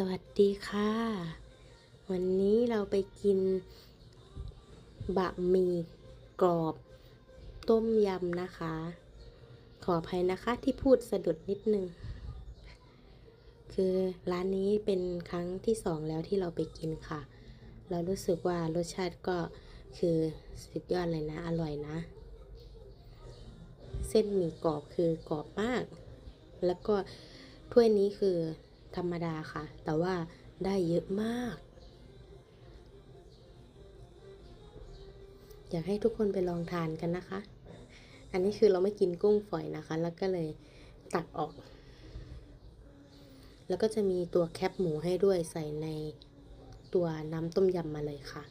สวัสดีค่ะ วันนี้เราไปกินบะหมี่กรอบ ต้มยำนะคะ ขออภัยนะคะที่พูดสะดุดนิดนึง คือร้านนี้เป็นครั้งที่สองแล้วที่เราไปกินค่ะ เรารู้สึกว่ารสชาติก็คือสุดยอดเลยนะ อร่อยนะ เส้นหมี่กรอบคือกรอบมาก แล้วก็ถ้วยนี้คือ ธรรมดาค่ะ แต่ว่าได้เยอะมาก อยากให้ทุกคนไปลองทานกันนะคะ อันนี้คือเราไม่กินกุ้งฝอยนะคะ แล้วก็เลยตักออก แล้วก็จะมีตัวแคปหมูให้ด้วยใส่ในตัวน้ำต้มยำมาเลยค่ะ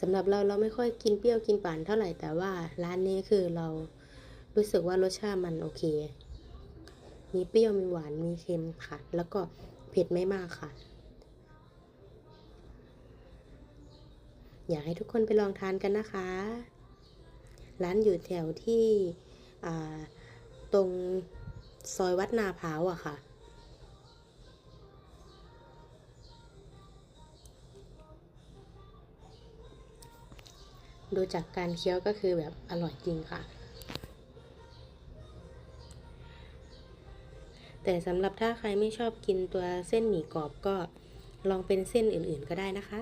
สำหรับเราเราไม่ค่อยกินเปรี้ยวกินหวานเท่าไหร่แต่ว่าร้านนี้คือเรารู้สึกว่ารสชาติมันโอเค มีเปรี้ยวมีหวานมีเค็มค่ะ แล้วก็เผ็ดไม่มากค่ะ อยากให้ทุกคนไปลองทานกันนะคะ ร้านอยู่แถวที่ตรงซอยวัดนาพร้าวอะค่ะดูจากการเคี้ยวก็คือแบบอร่อยจริงค่ะ แต่สำหรับถ้าใครไม่ชอบกินตัวเส้นหมี่กรอบก็ลองเป็นเส้นอื่นๆก็ได้นะคะ